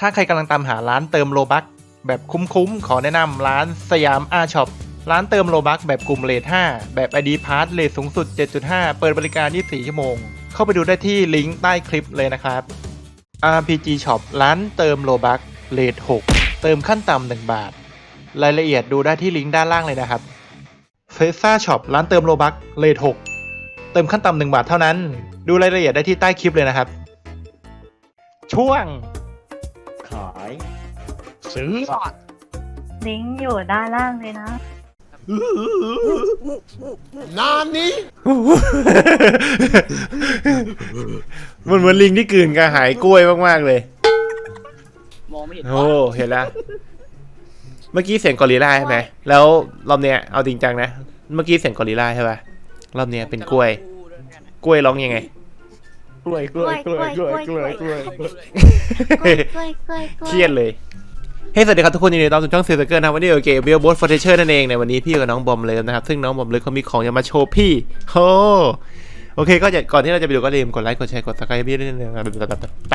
ถ้าใครกำลังตามหาร้านเติมโลบักแบบคุ้มๆ ขอแนะนำร้านสยามอาช็อปร้านเติมโลบักแบบกลุ่มเลท5แบบ ID p a s s เลทสูงสุด 7.5 เปิดบริการ 24 ชั่วโมง เข้าไปดูได้ที่ลิงก์ใต้คลิปเลยนะครับ RPG Shop ร้านเติมโลบักเลท6 เติมขั้นต่ำ1บาท รายละเอียดดูได้ที่ลิงก์ด้านล่างเลยนะครับเฟซ่าช็อปร้านเติมโลบักเลท6เติมขั้นต่ำ1บาทเท่านั้น ดูรายละเอียดได้ที่ใต้คลิปเลยนะครับ ช่วง ขาย ซื้อลิงก์อยู่ด้านล่างเลยนะนานนี้ มันเหมือนลิงที่กลืนกระหายกล้วยมากๆเลย มองไม่เห็นโอ้เห็นแล้ว เมื่อกี้เสียงกอริลลาใช่ไหมแล้วรอบเนี้ยเอาจริงจังนะ เมื่อกี้เสียงกอริลลาใช่ป่ะรอบเนี้ยเป็นกล้วย กล้วยร้องยังไง กล้วยกล้วยกล้วยกล้วยกล้วยกล้วยกล้วยกล้วยกล้วยเครียดเลยเฮ้ยสวัสดีครับทุกคนยินดีต้อนรับสู่ช่องเซอร์เกิลนะวันนี้อยู่กับเกมเบลบอสฟอร์เทเชอร์นั่นเองในวันนี้พี่กับน้องบอมเลยนะครับ ซึ่งน้องบอมเลยเขามีของจะมาโชว์พี่โอ้โอเค ก็จะก่อนที่เราจะไปดูก็ลืมกดไลค์กดแชร์กดซับสไครต์พี่ด้วยนะครับไป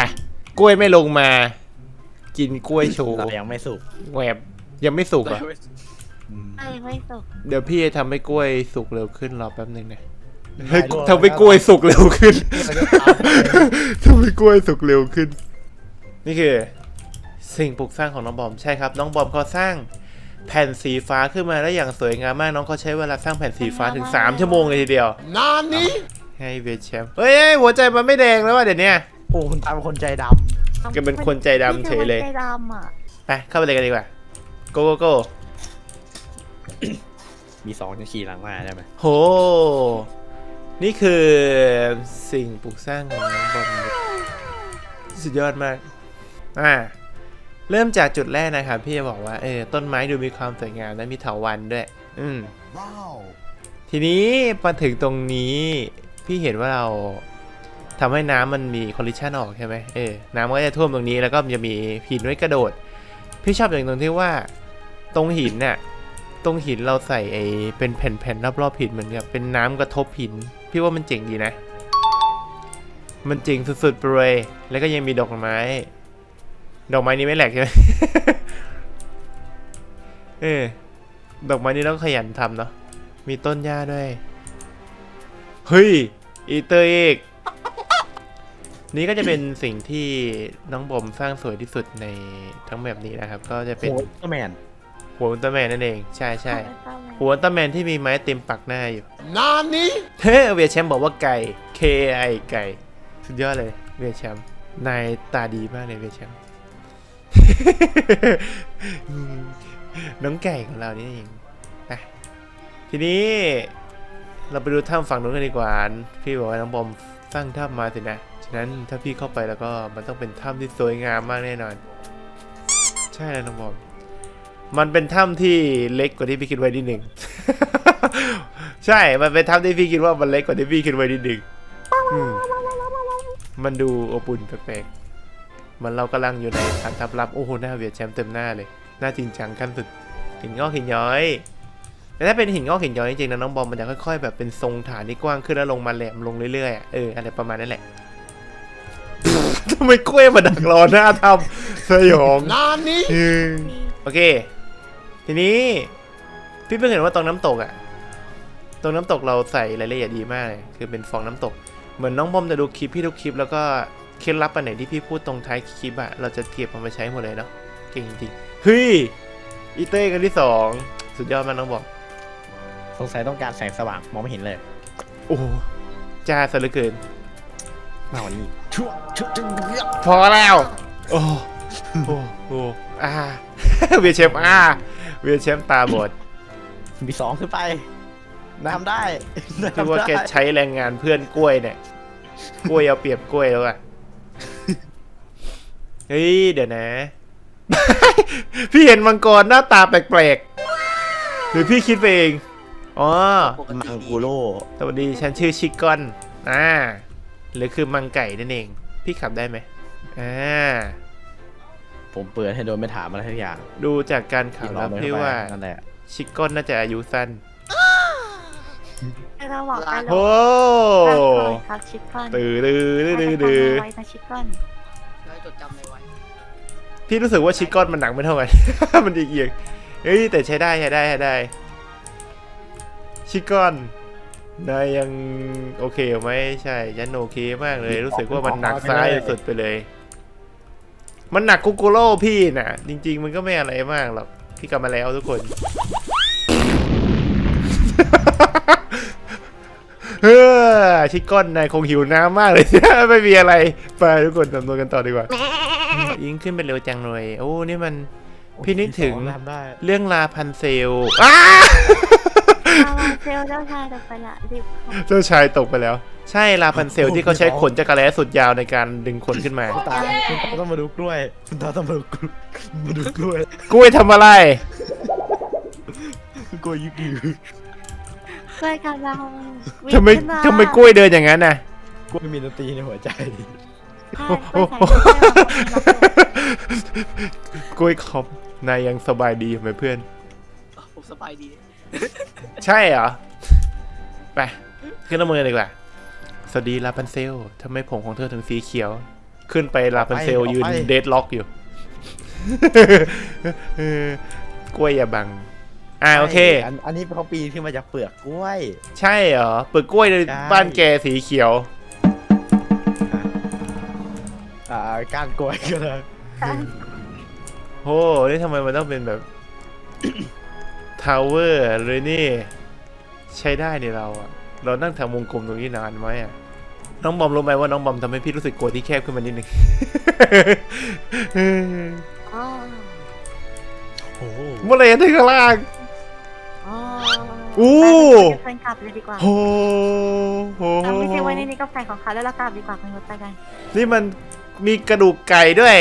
กล้วยไม่ลงมา กินกล้วยโชว์ยังไม่สุกแหวบยังไม่สุกอะเอ้ยไม่สุกเดี๋ยวพี่จะทำให้กล้วยสุกเร็วขึ้นรอแป๊บนึงนะ ให้ทำให้กล้วยสุกเร็วขึ้นทำให้กล้วยสุกเร็วขึ้น นี่คือ สิ่งปลูกสร้างของน้องบอมใช่ครับ น้องบอมเขาสร้างแผ่นสีฟ้าขึ้นมาได้อย่างสวยงามมากน้องเขาใช้เวลาสร้างแผ่นสีฟ้าถึง 3 ชั่วโมงเลยทีเดียวนานนี้ให้เวทแชมป์เฮ้ยเฮ้ยหัวใจมันไม่แดงแล้วว่ะเดี๋ยวเนี้ยโอ้คุณตามคนใจดแกเป็นคนใจดำเฉยเลยนี่คือคนใจดำอะไปเข้าไปเลยกันดีกว่าโกโกโกำมีสองจะขี่หลังมาได้ไหมโห นี่คือสิ่งปลูกสร้างของน้องบอมสุดยอดมาก อ่า เริ่มจากจุดแรกนะครับ พี่จะบอกว่าเออต้นไม้ดูมีความสวยงามและมีเถาวัลย์ด้วย อืมทีนี้มาถึงตรงนี้พี่เห็นว่าเราทำให้น้ำมันมีคอลลิชันออกใช่ไหมเออ น้ำก็จะท่วมตรงนี้แล้วก็จะมีหินไว้กระโดด พี่ชอบอย่างตรงที่ว่า ตรงหินน่ะตรงหินเราใส่ไอ้เป็นแผ่นๆรอบๆหินเหมือนกับเป็นน้ำกระทบหิน พี่ว่ามันเจ๋งดีนะ มันเจ๋งสุดๆไปเลยแล้วก็ยังมีดอกไม้ ดอกไม้นี้ไม่แหลกใช่ไหมเออดอกไม้นี้ต้องขยันทำเนาะมีต้นหญ้าด้วย เฮ้ย อีเตอร์อีกนี่ก็จะเป็นสิ่งที่น้องบอมสร้างสวยที่สุดในทั้งแบบนี้นะครับ ก็จะเป็นโอ้ยแมน หัวอุลตร้าแมนนั่นเอง ใช่ใช่เอาไปต้มเลย หัวอุลตร้าแมนที่มีไม้เต็มปักหน้าอยู่ นานนี้ เฮ้ยเวียแชมป์บอกว่าไก่ K I ไก่ สุดยอดเลยเวียแชมป์นายตาดีมากเลยเวียแชมป์ น้องไก่ของเรานี่เองไปทีนี้เราไปดูถ้ำฝั่งนู้นกันดีกว่า พี่บอกว่าน้องบอมสร้างถ้ำมาสินะ ฉะนั้นถ้าพี่เข้าไปแล้วก็มันต้องเป็นถ้ำที่สวยงามมากแน่นอน ใช่แล้วน้องบอม มันเป็นถ้ำที่เล็กกว่าที่พี่คิดไว้นิดหนึ่ง ใช่ มันเป็นถ้ำที่พี่คิดว่ามันเล็กกว่าที่พี่คิดไว้นิดหนึ่งอืมมันดูอบอุ่นแปลกๆมันเรากำลังอยู่ในฐานทัพลับ โอ้โห หน้าเวียดแชมป์เต็มหน้าเลย หน้าจริงจังขั้นสุด หินงอกหินย้อย แต่ถ้าเป็นหินงอกหินย้อยจริงๆนะน้องบอมมันจะค่อยๆ แบบเป็นทรงฐานที่กว้างขึ้นแล้วลงมาแหลมลงเรื่อยๆอะเอออะไรประมาณนั้นแหละทำไมกล้วยมาดักรอหน้าทำสยองนานนี้อืมโอเค ทีนี้ พี่เพิ่งเห็นว่าตรงน้ำตกอะตรงน้ำตกเราใส่รายละเอียดดีมากเลยคือเป็นฟองน้ำตก เหมือนน้องบอมจะดูคลิปพี่ทุกคลิปแล้วก็เคล็ดลับอันไหนที่พี่พูดตรงท้ายคลิปอะเราจะเก็บเอามาใช้หมดเลยเนาะเก่งจริงๆเฮ้ยอีเต้กันที่สองสุดยอดมากน้องบอมสงสัยต้องการแสงสว่างมองไม่เห็นเลย โอ้โหจ้าซะเหลือเกินมาวันนี้ชุบชุบชุบเรียบพอแล้ว โอ้โอ้โอ้อ่าเวียเชมอ่า เวียเชมตาบอดมีสองขึ้นไปน้ำได้คือว่าน้ำแกได้ใช้แรงงานเพื่อนกล้วยเนี่ย กล้วยเอาเปรียบกล้วยแล้วอะเฮ้ยเดี๋ยวนะ พี่เห็นมังกรหน้าตาแปลกๆ หรือพี่คิดไปเอง อ๋อมังกูโร่สวัสดีฉันชื่อชิคกอน อ่า หรือคือมังไก่นั่นเอง พี่ขับได้ไหมอ่า ผมเปิดให้โดยไม่ถามอะไรทุกอย่างดูจากการขับแล้วพี่ว่านั่นแหละชิคกอนน่าจะอายุสั้นให้เราบอกไปเลยโอ้ครับชิปก้อนตื่นดื้อดื้อดื้อให้ดื้อไปทำไว้นะชิปก้อนได้จดจำในไว้พี่รู้สึกว่าชิคก้อนมันหนักไม่เท่ากันมันเอียงๆเฮ้ยแต่ใช้ได้ใช้ได้ใช้ได้ชิคก้อนนายยังโอเคไหมใช่ฉันโอเคมากเลย รู้สึกว่ามันหนักซ้ายสุดไปเลย มันหนักกุกโกโร่พี่น่ะ จริง ๆ มันก็ไม่อะไรมากหรอก พี่กลับมาแล้วทุกคน เฮ้อชิคก้อนนายคงหิวน้ำมากเลยไม่มีอะไร ไปทุกคนดำเนินกันต่อดีกว่า ยิงขึ้นไปเร็วจังเลย โอ้ นี่มัน พี่นึกถึงทำได้เรื่องลาพันเซลอ้า เอามาเซลล์เจ้าชายตกไปละรีบเข้าเจ้าชายตกไปแล้ว ใช่ลาพันเซลที่เขาใช้ขนจักรแล้สุดยาวในการดึงขนขึ้นมา คุณตาคุณตาต้องมาดูกล้วยคุณตาต้องมาดูกล้วยมาดูกล้วยกล้วยทำอะไร กล้วยยึกยือช่วยกันเราทำไมวิ่งขึ้นาทำไมกล้วยเดินอย่างนั้นน่ะกล้วยมีดนตรีในหัวใจใช่กล้วยใส่เสื้อของเราเลยกล้วยคอมนายยังสบายดีไหมเพื่อน ผมสบายดี ใช่เหรอ ไป ขึ้นละมือดีกว่าสวัสดีลาพันเซลทำไมผมของเธอถึงสีเขียว ขึ้นไปลาพันเซลออกไปยืนเดดล็อกอยู่เออกล้วยอย่าบัง อ่าโอเคอันอันนี้เขาปีนขึ้นมาจากเปลือกกล้วย ใช่เหรอ เปลือกกล้วยในใช่บ้านแกสีเขียว อ่าก้านกล้วยก็เลยโอ้นี่ทำไมมันต้องเป็นแบบ ทาวเวอร์เลยนี่ ใช้ได้ในเราอะเรานั่งทำวงกลมตรงนี้นานไหมอะน้องบอมรู้ไหมว่าน้องบอมทำให้พี่รู้สึกกลัวที่แคบขึ้นมานิดนึง อ๋อโอ้โหเมื่อไหรจะถึงข้างล่าง อ๋ออู้ ไปเป็นกลับเลยดีกว่าโอ้โหเราไม่ใช่ไว้ในนี้ก็ใส่ของเขาแล้วเรากลับดีกว่าเป็นรถไปกันนี่มันมีกระดูกไก่ด้วย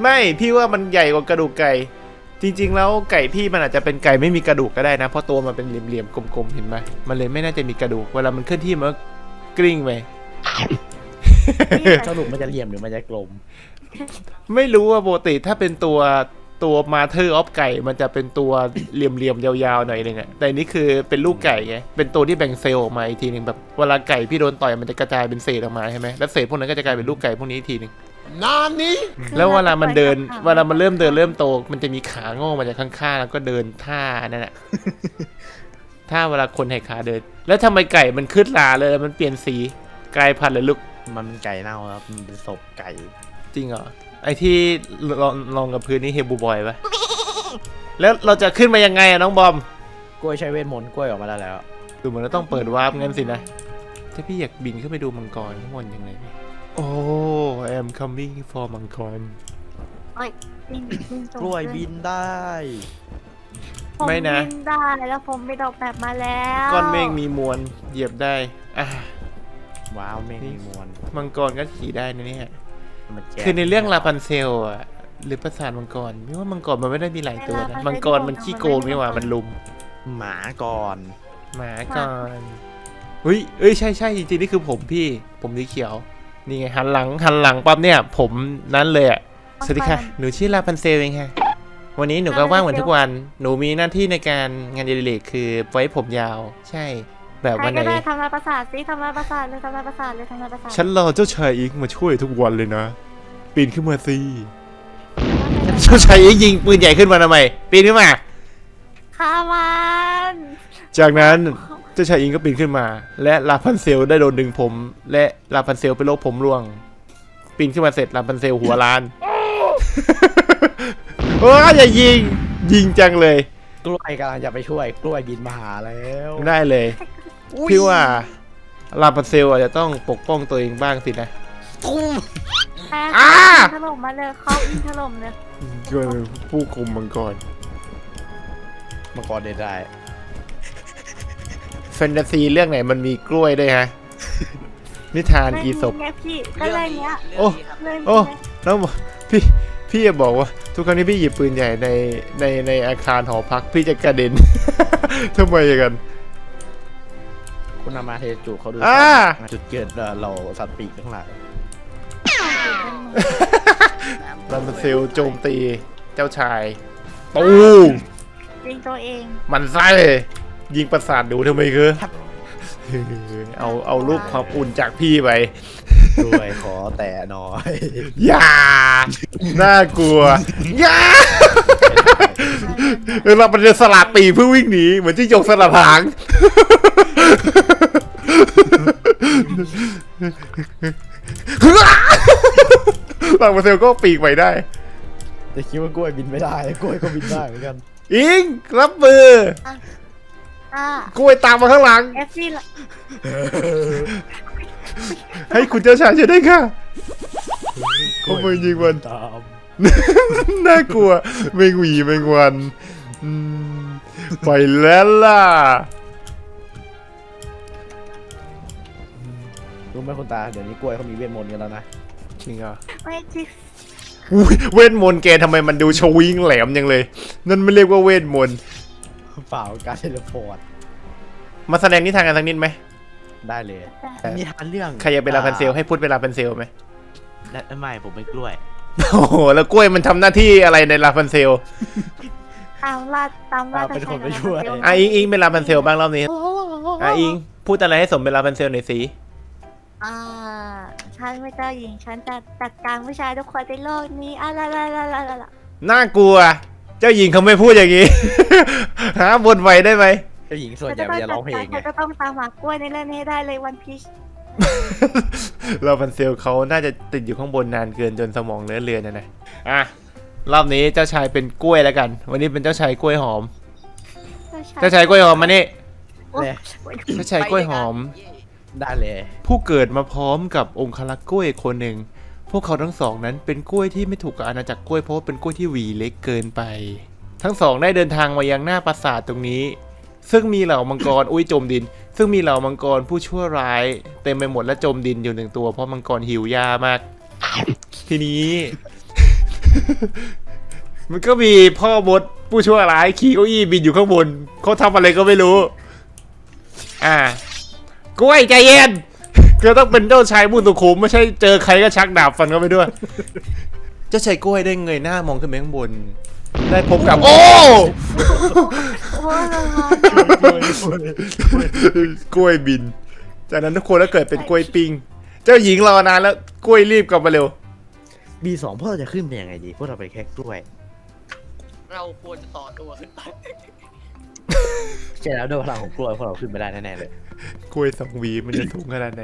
ไม่พี่ว่ามันใหญ่กว่ากระดูกไก่ จริงๆ แล้วไก่พี่มันอาจจะเป็นไก่ไม่มีกระดูกก็ได้นะ เพราะตัวมันเป็นเหลี่ยมๆ กลมๆ เห็นไหมมันเลยไม่น่าจะมีกระดูก เวลามันเคลื่อนที่มันก็กลิ้งไป สรุปมันจะเหลี่ยมหรือมันจะกลม ไม่รู้ว่าปกติถ้าเป็นตัวตัวมาเธอร์ออฟไก่มันจะเป็นตัวเหลี่ยมๆ ยาวๆ หน่อยนึงอะแต่อันนี่คือเป็นลูกไก่ไง เป็นตัวที่แบ่งเซลล์ออกมาอีกทีหนึ่งแบบเวลาไก่พี่โดนต่อยมันจะกระจายเป็นเศษออกมาใช่ไหมแล้วเศษพวกนั้นก็จะกลายเป็นลูกไก่พวกนี้อีกทีหนึ่ง แล้วเวลามันเดินเวลามันเริ่มเดินเริ่มโต มันจะมีขางอกมาจากข้างๆแล้วก็เดินท่านั่นแหละท่าเวลาคนแหกขาเดิน แล้วทำไมไก่มันขึ้นลาเลยมันเปลี่ยนสีกลายพันธุ์เลยลูกมันเป็นไก่เน่าครับมันเป็นศพไก่จริงเหรอไอที่ลองลองกับพื้นนี่เฮบูบอยปะแล้วเราจะขึ้นมายังไงอะน้องบอมกล้วยใช้เวทมนต์กล้วยออกมาได้แล้วดูเหมือนเราต้องเปิดวาร์ปงั้นสินะถ้าพี่อยากบินขึ้นไปดูมังกรข้างบนยังไง โอ้ I'm coming for มังกรโอ้ยบินบินสูงกล้วยบินได้ ผมไม่นะ บินได้แล้วผมไปดอกแบบมาแล้วก้อนเมฆมีมวลเหยียบได้ อะ ว้าวเมฆมีมวลมังกรก็ขี่ได้นะเนี่ย มันแก่คือในเรื่องลาพันเซลอะหรือปราสาทมังกรไม่ว่ามังกรมันไม่ได้มีหลายตัวนะมังกรมันขี้โกงนี่หว่ามันลุม หมาก่อนหมาก่อนเฮ้ยเอ้ยใช่ใช่จริงๆนี่คือผมพี่ ผมสีเขียว นี่ไงหันหลังหันหลังปั๊บเนี่ย ผมนั้นเลยอะสวัสดีค่ะ หนูชื่อลาพันเซลเองค่ะ วันนี้หนูก็ว่างเหมือนทุกวัน หนูมีหน้าที่ในการงานเดลิเรกคือไว้ผมยาว ใช่ แบบใครวันไหนก็ได้ทำลายประสาทสิทำลายประสาทเลยทำลายประสาทเลยทำลายประสาท ฉันรอเจ้าชายอิงมาช่วยทุกวันเลยนะ ปีนขึ้นมาสิ เจ้าชายอิงยิงปืนใหญ่ขึ้นมาทำไม ปีนขึ้นมาฆ่ามัน จากนั้น เจ้าชายอิงก็ปีนขึ้นมา และลาพันเซลได้โดนดึงผม และลาพันเซลเป็นโรคผมร่วง ปีนขึ้นมาเสร็จลาพันเซลหัวล้านว้าอย่ายิง ยิงจังเลย กล้วยกำลังจะไปช่วย กล้วยบินมาหาแล้วได้เลยพี่ว่าลาพันเซลอาจจะต้องปกป้องตัวเองบ้างสินะตุ้มแพ้อ่า ถล่มมาเลยเขาอินถล่มเลยช่วยเป็นผู้คุมมังกร มังกรเดินได้ แฟนตาซีเรื่องไหนมันมีกล้วยด้วยฮะ นิทานอีศบ ไงพี่ก็เลยเงี้ยโอ้ เลยโอ้แล้วบอกพี่พี่จะบอกว่า ทุกครั้งที่พี่หยิบปืนใหญ่ในในในอาคารหอพักพี่จะกระเด็น ทำไมอย่างนั้น คุณนามาเทจูเขาดูอ่า จุดเกิดเอ่อเราสัตว์ปีกทั้งหลายรันเซลโจมตีเจ้าชายตูมยิงตัวเองมันไส้ ยิงประสาทดูทำไมคือเอาเอารูปความอุ่นจากพี่ไปด้วยขอแต่หน่อย อย่า น่ากลัว อย่าเออเราเป็นสลัดปีกเพื่อวิ่งหนีเหมือนที่ยกสลัดหางลามาเซลก็ปีกไปได้ จะคิดว่ากล้วยบินไม่ได้ กล้วยก็บินได้เหมือนกัน อิงรับมือ อะกล้วยตามมาข้างหลัง เอฟซีละให้คุณเจ้าชายช่วยได้วยค่ะเขามือยิงมันตาม น่ากลัวแมงหวีแมงวันอืมไปแล้วล่ะ รู้ไหมคุณตา เดี๋ยวนี้กล้วยเขามีเวทมนต์กันแล้วนะ จริงเหรอไม่จริงอุ๊ยเวทมนต์แกทำไมมันดูชวิงแหลมยังเลย นั่นไม่เรียกว่าเวทมนต์ เปล่าการเทเลพอร์ตมาแสดงนิทานกันสักนิดไหมได้เลยมีทานเรื่องใครอยากเป็นลาพันเซลให้พูดเป็นลาพันเซลไหมและไม่ผมเป็นกล้วย โอ้โหแล้วกล้วยมันทำหน้าที่อะไรในลาพันเซลตามล่าตามล่าตามเป็นคนไปช่วยอะอิงอิงเป็นลาพันเซลบ้างรอบนี้อะอิงพูดอะไรให้สมเป็นลาพันเซลหน่อยสิอ่าฉันไม่เจ้าหญิงฉันจะจัดการผู้ชายทุกคนในโลกนี้อะละละละละละละน่ากลัว เจ้าหญิงเขาไม่พูดอย่างนี้ หาบนไว้ได้ไหม เจ้าหญิงส่วนใหญ่มันจะร้องเพลงไงฉันจะต้องตามหากล้วยในเรื่องนี้ให้ได้เลยวันพีชลาพันเซลเขาน่าจะติดอยู่ข้างบนนานเกินจนสมองเลือนเลือนนะนะอะ รอบนี้เจ้าชายเป็นกล้วยแล้วกัน วันนี้เป็นเจ้าชายกล้วยหอม เจ้าชายกล้วยหอมมานี่ โอ๊ย เจ้าชายกล้วยหอม ได้เลย ผู้เกิดมาพร้อมกับองคลักษ์กล้วยคนหนึ่ง พวกเขาทั้งสองนั้นเป็นกล้วยที่ไม่ถูกกับอาณาจักรกล้วยเพราะว่าเป็นกล้วยที่หวีเล็กเกินไป ทั้งสองได้เดินทางมายังหน้าปราสาทตรงนี้ ซึ่งมีเหล่ามังกรอุ้ยจมดิน ซึ่งมีเหล่ามังกรผู้ชั่วร้าย เต็มไปหมดและจมดินอยู่หนึ่งตัว เพราะมังกรหิวยามาก ทีนี้ มันก็มีพ่อมดผู้ชั่วร้ายขี่เก้าอี้บินอยู่ข้างบนเขาทำอะไรก็ไม่รู้ อ่ากล้วยใจเย็น ก็ต้องเป็นเจ้าชายผู้สุขุมไม่ใช่เจอใครก็ชักดาบฟันเข้าไปด้วย เจ้าชายกล้วยได้เงยหน้ามองขึ้นไปข้างบน ได้พบกับโอ้โอ้ยกล้วยบิน จากนั้นทุกคนก็เกิดเป็นกล้วยปิง เจ้าหญิงรอนานแล้วกล้วยรีบกลับมาเร็ว บีสองพวกเราจะขึ้นเป็นยังไงดีพวกเราเป็นแค่กล้วยเราควรจะต่อตัวขึ้นไป ใช่แล้วด้วยพลังของกล้วยพวกเราขึ้นไม่ได้แน่ๆเลย กล้วยสองหวีมันจะสูงขนาดไหน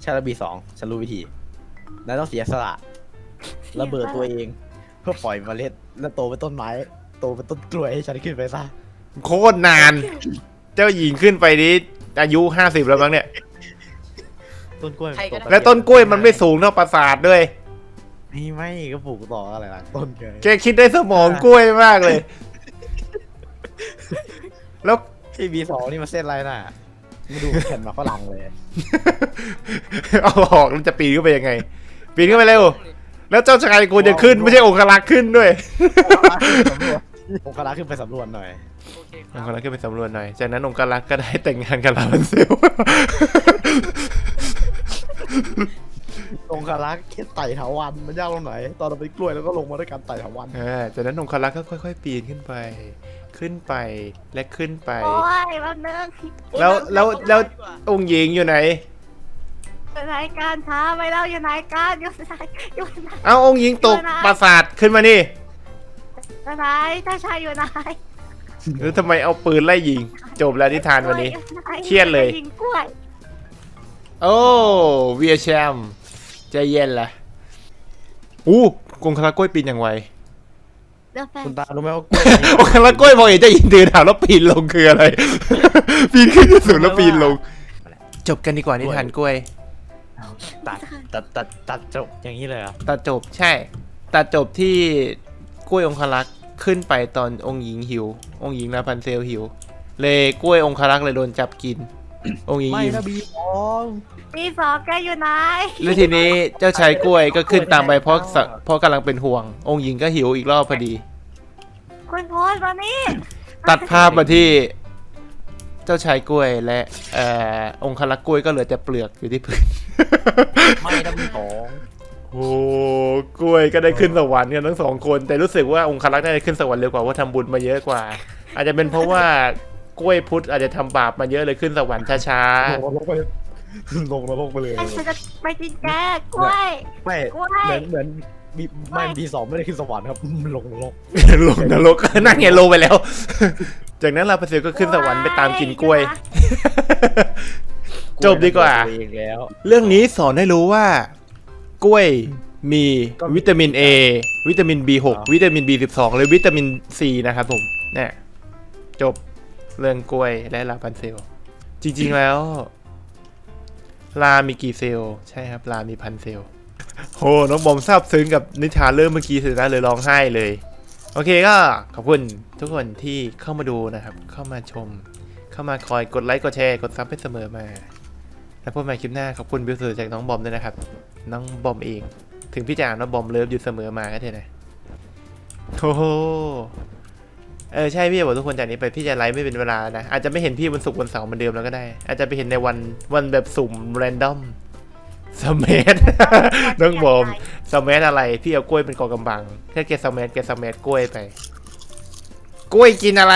ใช่แล้วบีสองฉันรู้วิธีนายต้องเสียสละระเบิดตัวเอง เพื่อปล่อยเมล็ดแล้วโตเป็นต้นไม้ โตเป็นต้นกล้วยให้ฉันขึ้นไปซะโคตรนาน เจ้าหญิงขึ้นไปนี้อายุห้าสิบแล้วมั้งเนี่ย ต้นกล้วยใครก็ได้ และต้นกล้วยมันไม่สูงเท่าปราสาทด้วยนี่ไม่ก็ปลูกต่ออะไรล่ะต้นไงแกคิดได้สมองกล้วยมากเลย แล้วไอ้บีสองนี่มันเส้นอะไรน่ะ มาดูแผ่นมาฝรั่งเลย เอาออกแล้วจะปีนขึ้นไปยังไง ปีนขึ้นไปเร็ว แล้วเจ้าชายกูจะขึ้นไม่ใช่องคลักษ์ขึ้นด้วยผมคณะขึ้นไปสำรวจหน่อยโอเคคอรังบคลักษ์ขึ้นไปสำรวจหน่อย จากนั้นองคลักษ์ก็ได้แต่งงานกับลาบันเซล องคลักษ์แค่ไต่ถาวันมันยากตรงไหน ตอนเราไปกล้วยแล้วก็ลงมาด้วยการไต่ถาวันเออจากนั้นองคลักษ์ก็ค่อย ๆ ปีนขึ้นไป ขึ้นไปและขึ้นไป โอ้ยแป๊บนึงแล้วแล้วแล้วองค์หญิงอยู่ไหนอยู่ไหนกันท้าไปแล้วอยู่ไหนกันอยู่ไหนอยู่ไหนเอาองค์หญิงตกปราสาทขึ้นมานี่อยู่ไหนเจ้าชายอยู่ไหนหรือทำไมเอาปืนไล่ยิง จบแล้วนิทานวันนี้อยู่ไหเครียดเลยยิงกล้วยโอ้เวียแชมป์ ใจเย็นละอู้กงคลักษ์กล้วยปีนอย่างไวเดี๋ยวแฟนคุณตารู้ไหมว่ากล้วยโอ้คลักษ์กล้วยพอเห็นเจะยินเดินถามแล้วปีนลงคืออะไร ปีนขึ้นสูงแล้วปีนลง จบกันดีกว่านิทานกล้วย ตัดตัดตัดตัดจบอย่างนี้เลยเหรอะตัดจบใช่ ตัดจบที่กล้วยองคลักษ์ขึ้นไปตอนองค์หญิงหิว องค์หญิงลาพันเซลหิว เลยกล้วยองคลักษ์เลยโดนจับกิน องค์หญิงไม่อิ่มนะบีสอง ปีสองแกอยู่ไหนแล้วทีนี้เจ้าชายกล้วยก็ขึ้นตามไปเพราะสะเพราะกำลังเป็นห่วง องค์หญิงก็หิวอีกรอบพอดี คุณโพสต์มานี่ตัดภาพมาที่ เจ้าชายกล้วยและเอ่อองคลักษ์กล้วยก็เหลือแต่เปลือกอยู่ที่พื้น ไม่นะบีสองโอ้กล้วยก็ได้ขึ้นสวรรค์กันทั้งสองคน แต่รู้สึกว่าองคลักษ์น่าจะขึ้นสวรรค์เร็วกว่าว่าทำบุญมาเยอะกว่า อาจจะเป็นเพราะว่ากล้วยพุทธอาจจะทำบาปมาเยอะเลยขึ้นสวรรค์ช้าโอ้โหลงไป ลงนรกไปเลยไอ้ฉันจะไปกินแกกล้วย ไม่กล้วยเหมือนเหมือนบีไม่บีสองไม่ได้ขึ้นสวรรค์ครับลงนรกลงนรกนั่นไงลงไปแล้ว จากนั้นลาพันเซลก็ขึ้นสวรรค์ไปตามกินกล้วย จบดีกว่าตัวเองแล้วเรื่องนี้สอนให้รู้ว่า กล้วยมีวิตามิน A วิตามิน B6 วิตามิน B12 หรือวิตามิน C นะครับผมเนี่ยจบเรื่องกล้วยและลาพันเซล จริงๆแล้ว ลามีกี่เซลใช่ครับลามีพันเซลโหน้องบอมซาบซึ้งกับนิทานเรื่องเมื่อกี้สุดนะเลยร้องไห้เลย โอเคก็ขอบคุณทุกคนที่เข้ามาดูนะครับ เข้ามาชม เข้ามาคอยกดไลค์กดแชร์กดซับให้เสมอมา แล้วพบกันใหม่คลิปหน้าขอบคุณบิวสุดจากน้องบอมด้วยนะครับ น้องบอมเอง ถึงพี่จะอ่านว่าบอมเลิฟอยู่เสมอมาก็เถอะนะโอ้โห เออใช่พี่บอกทุกคนจากนี้ไปพี่จะไลฟ์ไม่เป็นเวลานะ อาจจะไม่เห็นพี่วันศุกร์วันเสาร์เหมือนเดิมแล้วก็ได้ อาจจะไปเห็นในวันวันแบบสุ่มแรนดอมสเมธน้องบอมสเมธอะไร พี่เอากล้วยเป็นกองกำบังแค่แกสเมธแกสเมธกล้วยไป กล้วยกินอะไร